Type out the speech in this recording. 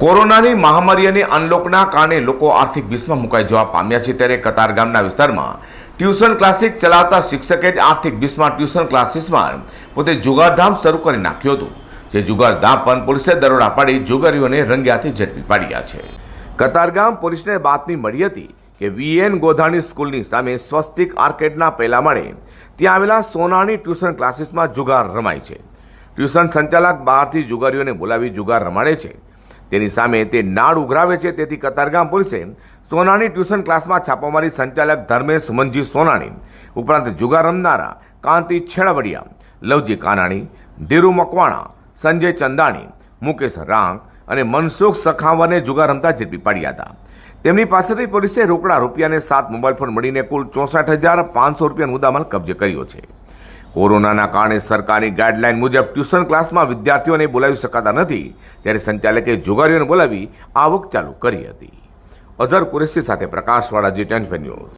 કોરોનાની મહામારી અને અનલોકના કારણે લોકો આર્થિક વિષમાં મુકાઈ જવા પામ્યા છે ત્યારે કતાર ગામના વિસ્તારમાં ટ્યુશન ક્લાસીસ ચલાવતા શિક્ષકે જ આર્થિક વિષમાં ટ્યુશન ક્લાસીસમાં પોતે જુગારધામ શરૂ કરી નાખ્યું હતું, જે જુગારધામ પણ પોલીસે દરોડા પાડી જુગારીઓને રંગ્યાથી ઝડપી પાડ્યા છે. કતારગામ પોલીસને બાતમી મળી હતી કે વીએન ગોધાણી સ્કૂલની સામે સ્વસ્તિક આર્કેડના પહેલા માળે ત્યાં આવેલા સોનાની ટ્યુશન ક્લાસીસમાં જુગાર રમાય છે. ટ્યુશન સંચાલક બહારથી જુગારીઓને બોલાવી જુગાર રમાડે છે. તેની સામે તે નાડ ઉઘરાવે છે. તેથી કતારગામ પોલીસે સોનાની ટ્યુશન ક્લાસમાં છાપામારી સંચાલક ધર્મેશ મંજી સોનાણી, ઉપરાંત જુગાર રમનારા કાંતિ છેડાવડિયા, લવજી કાનાણી, ધીરુ મકવાણા, સંજય ચંદાણી, મુકેશ રાંગ અને મનસુખ સખાવાને જુગાર રમતા ઝડપી પાડ્યા હતા. તેમની પાસેથી પોલીસે રોકડા રૂપિયાને સાત મોબાઈલ ફોન મળીને કુલ ચોસઠ હજાર પાંચસો રૂપિયાનો મુદ્દામાલ કબજે કર્યો છે. કોરોનાના કારણે સરકારની ગાઈડલાઈન મુજબ ટ્યુશન ક્લાસમાં વિદ્યાર્થીઓને બોલાવી શકાતા નથી. ત્યારે સંચાલકે જુગારીઓને બોલાવી આવક ચાલુ કરી હતી. અઝર કુરેશી સાથે પ્રકાશવાળા જી ટેન ન્યૂઝ.